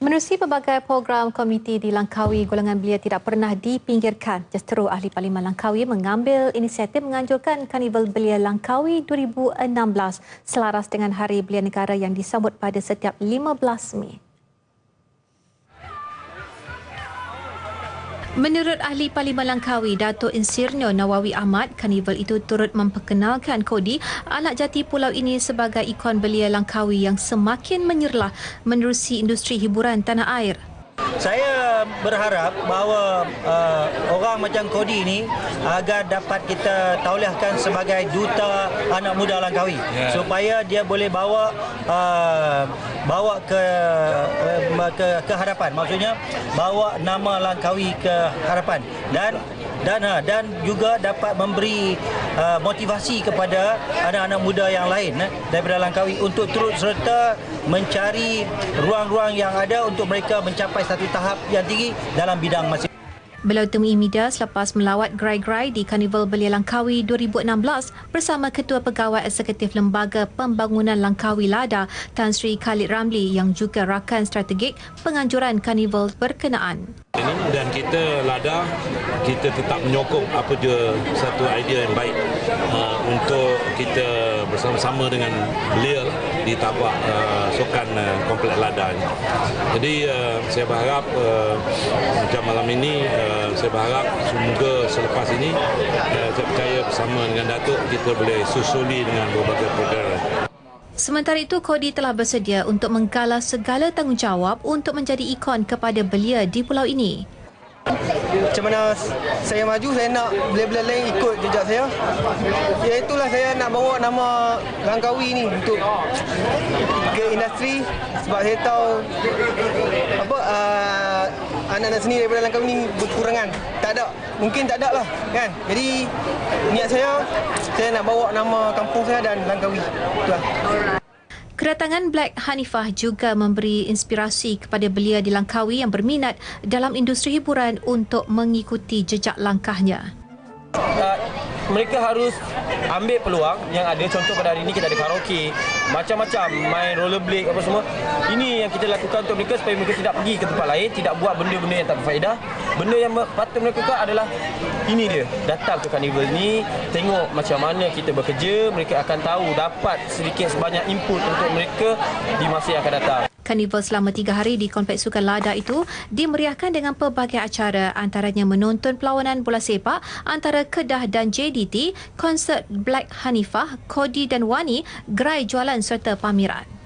Menerusi pelbagai program komiti di Langkawi, golongan belia tidak pernah dipinggirkan. Justeru Ahli Parlimen Langkawi mengambil inisiatif menganjurkan Karnival Belia Langkawi 2016 selaras dengan Hari Belia Negara yang disambut pada setiap 15 Mei. Menurut ahli Parlimen Langkawi, Datuk Insirno Nawawi Ahmad, karnival itu turut memperkenalkan Kodi, anak jati pulau ini sebagai ikon belia Langkawi yang semakin menyerlah menerusi industri hiburan tanah air. Saya berharap bahawa uh, orang macam Kodi ini agar dapat kita taulihkan sebagai duta anak muda Langkawi yeah. supaya dia boleh bawa uh, bawa ke, uh, ke ke hadapan maksudnya bawa nama Langkawi ke hadapan dan dan ha, dan juga dapat memberi uh, motivasi kepada anak-anak muda yang lain eh, daripada Langkawi untuk turut serta mencari ruang-ruang yang ada untuk mereka mencapai satu tahap yang tinggi dalam bidang masing Beliau temui media selepas melawat gerai-gerai di Karnival Belia Langkawi 2016 bersama Ketua Pegawai Eksekutif Lembaga Pembangunan Langkawi LADA Tan Sri Khalid Ramli yang juga rakan strategik penganjuran Karnival berkenaan. Dan kita lada kita tetap menyokong apa je satu idea yang baik uh, untuk kita bersama-sama dengan belia di tapak uh, sukan uh, komplek lada ni. Jadi uh, saya berharap uh, macam malam ini uh, saya berharap semoga selepas ini uh, saya percaya bersama dengan Datuk kita boleh susuli dengan berbagai program. Sementara itu, Kodi telah bersedia untuk menggalas segala tanggungjawab untuk menjadi ikon kepada belia di pulau ini. Macam mana saya maju, saya nak belia-belia lain ikut jejak saya. Ya itulah saya nak bawa nama Langkawi ni untuk ke industri sebab saya tahu apa uh, anak-anak seni daripada Langkawi ni berkurangan. Tak ada. Mungkin tak ada lah kan. Jadi niat saya saya nak bawa nama kampung saya dan Langkawi. Itulah. Kedatangan Black Hanifah juga memberi inspirasi kepada belia di Langkawi yang berminat dalam industri hiburan untuk mengikuti jejak langkahnya. Uh, mereka harus ambil peluang yang ada contoh pada hari ini kita ada karaoke macam-macam main rollerblade apa semua. Ini yang kita lakukan untuk mereka supaya mereka tidak pergi ke tempat lain tidak buat benda-benda yang tak berfaedah. Benda yang patut mereka lakukan adalah ini dia datang ke carnival ni tengok macam mana kita bekerja mereka akan tahu dapat sedikit sebanyak input untuk mereka di masa yang akan datang Karnival selama tiga hari di Kompleks Sukan Lada itu dimeriahkan dengan pelbagai acara antaranya menonton perlawanan bola sepak antara Kedah dan JDT, konsert Black Hanifah, Kodi dan Wani, gerai jualan serta pameran.